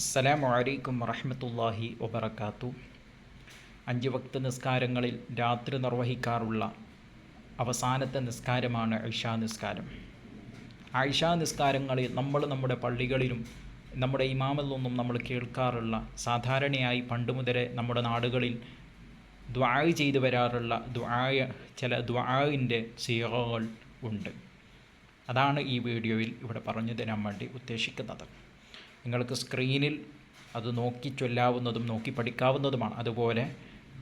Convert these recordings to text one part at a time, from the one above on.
അസ്സലാമു അലൈക്കും വറഹമത്തല്ലാഹി വബർക്കാത്തു അഞ്ച് വക്ത നിസ്കാരങ്ങളിൽ രാത്രി നിർവഹിക്കാറുള്ള അവസാനത്തെ നിസ്കാരമാണ് ഐഷാ നിസ്കാരം. ഐഷാ നിസ്കാരങ്ങളിൽ നമ്മൾ നമ്മുടെ പള്ളികളിലും നമ്മുടെ ഇമാമിൽ നിന്നും നമ്മൾ കേൾക്കാറുള്ള സാധാരണയായി പണ്ട് മുതലേ നമ്മുടെ നാടുകളിൽ ദ്വായ് ചെയ്തു വരാറുള്ള ദ്വായ ചില ദ്വായിന്റെ സീറകൾ ഉണ്ട്. അതാണ് ഈ വീഡിയോയിൽ ഇവിടെ പറഞ്ഞു തരാൻ വേണ്ടി ഉദ്ദേശിക്കുന്നത്. നിങ്ങൾക്ക് സ്ക്രീനിൽ അത് നോക്കി ചൊല്ലാവുന്നതും നോക്കി പഠിക്കാവുന്നതുമാണ്. അതുപോലെ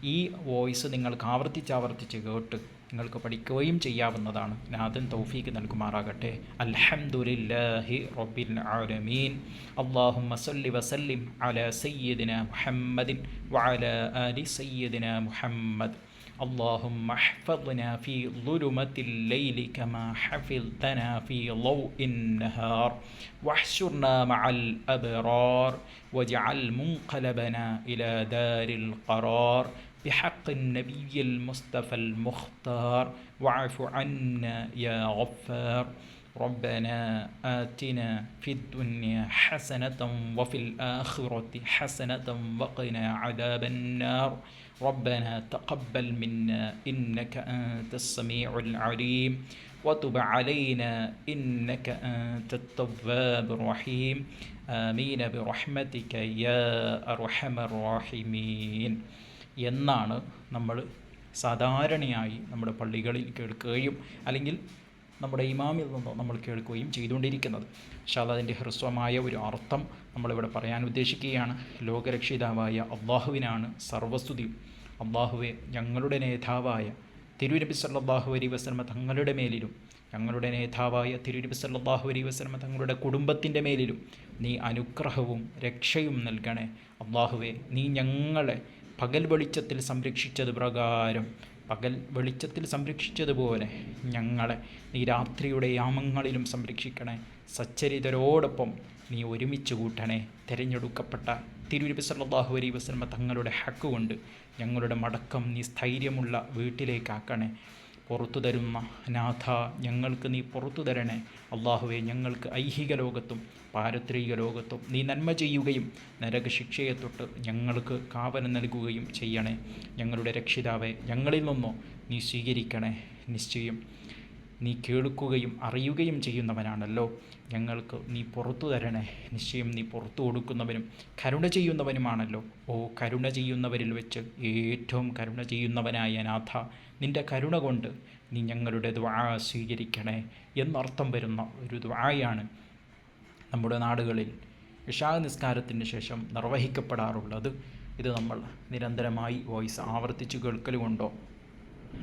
ഈ വോയിസ് നിങ്ങൾക്ക് ആവർത്തിച്ച് ആവർത്തിച്ച് കേട്ട് നിങ്ങൾക്ക് പഠിക്കുകയും ചെയ്യാവുന്നതാണ്. നാദൻ തൗഫീക്ക് നൽകുമാറാകട്ടെ. അൽഹംദുലില്ലാഹി റബ്ബിൽ ആലമീൻ. അല്ലാഹുമ്മ സല്ലി വസല്ലിം അല സയ്യിദിന മുഹമ്മദിൻ വഅല ആലി സയ്യിദിന മുഹമ്മദ്. اللهم احفظنا في ظلمة الليل كما حفظتنا في ضوء النهار. واحشرنا مع الأبرار واجعل منقلبنا إلى دار القرار. بحق النبي المصطفى المختار واعف عنا يا غفار. ربنا آتنا في الدنيا حسنة وفي الآخرة حسنة وقنا عذاب النار ربنا تقبل منا إنك أنت السميع العليم وتب علينا إنك أنت التواب الرحيم آمين برحمتك يا أرحم الراحمين എന്നാണ് നമ്മൾ സാധാരണയായി നമ്മുടെ പള്ളികളിൽ കേൾക്കുകയും അല്ലെങ്കിൽ നമ്മുടെ ഇമാമിൽ നിന്നോ നമ്മൾ കേൾക്കുകയും ചെയ്തുകൊണ്ടിരിക്കുന്നത്. പക്ഷേ അതിന്റെ ഹ്രസ്വമായ ഒരു അർത്ഥം നമ്മളിവിടെ പറയാൻ ഉദ്ദേശിക്കുകയാണ്. ലോകരക്ഷിതാവായ അള്ളാഹുവിനാണ് സർവസ്തുതിയും അള്ളാഹുവെ ഞങ്ങളുടെ നേതാവായ തിരുനബി സല്ലാഹു അലൈ വസ്ലമ തങ്ങളുടെ മേലിലും ഞങ്ങളുടെ നേതാവായ തിരുനബി സല്ലാഹു അലൈ വസ്ലമ തങ്ങളുടെ കുടുംബത്തിന്റെ മേലിലും നീ അനുഗ്രഹവും രക്ഷയും നൽകണേ. അള്ളാഹുവെ നീ ഞങ്ങളെ പകൽ വെളിച്ചത്തിൽ സംരക്ഷിച്ചത് പ്രകാരം പകൽ വെളിച്ചത്തിൽ സംരക്ഷിച്ചതുപോലെ ഞങ്ങളെ നീ രാത്രിയുടെ യാമങ്ങളിലും സംരക്ഷിക്കണേ. സച്ചരിതരോടൊപ്പം നീ ഒരുമിച്ച് കൂട്ടണേ. തിരഞ്ഞെടുക്കപ്പെട്ട തിരുനബി സല്ലാഹു അലൈ വസ്ലമ തങ്ങളുടെ ഹക്ക് കൊണ്ട് ഞങ്ങളുടെ മടക്കം നീ സ്ഥൈര്യമുള്ള വീട്ടിലേക്കാക്കണേ. പുറത്തു തരുന്ന നാഥ ഞങ്ങൾക്ക് നീ പുറത്തു തരണേ. അള്ളാഹുവെ ഞങ്ങൾക്ക് ഐഹിക ലോകത്തും പാരത്രിക ലോകത്തും നീ നന്മ ചെയ്യുകയും നരകശിക്ഷയെ തൊട്ട് ഞങ്ങൾക്ക് കാവന നൽകുകയും ചെയ്യണേ. ഞങ്ങളുടെ രക്ഷിതാവെ ഞങ്ങളിൽ നിന്നോ നീ സ്വീകരിക്കണേ. നിശ്ചയം നീ കേൾക്കുകയും അറിയുകയും ചെയ്യുന്നവനാണല്ലോ. ഞങ്ങൾക്ക് നീ പുറത്തു തരണേ. നിശ്ചയം നീ പുറത്തു കൊടുക്കുന്നവനും കരുണ ചെയ്യുന്നവനുമാണല്ലോ. ഓ കരുണ ചെയ്യുന്നവരിൽ വെച്ച് ഏറ്റവും കരുണ ചെയ്യുന്നവനായ നാഥ നിന്റെ കരുണ കൊണ്ട് നീ ഞങ്ങളുടെ ദ്വാ സ്വീകരിക്കണേ എന്നർത്ഥം വരുന്ന ഒരു ദ്വായാണ് നമ്മുടെ നാടുകളിൽ ഇഷാ നിസ്കാരത്തിന് ശേഷം നിർവഹിക്കപ്പെടാറുള്ളത്. ഇത് നമ്മൾ നിരന്തരമായി വോയിസ് ആവർത്തിച്ച് കേൾക്കൽ കൊണ്ടോ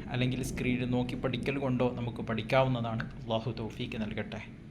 അല്ലെങ്കിൽ സ്ക്രീനിൽ നോക്കി പഠിക്കൽ കൊണ്ടോ നമുക്ക് പഠിക്കാവുന്നതാണ്. അള്ളാഹു തൗഫീക്ക് നൽകട്ടെ.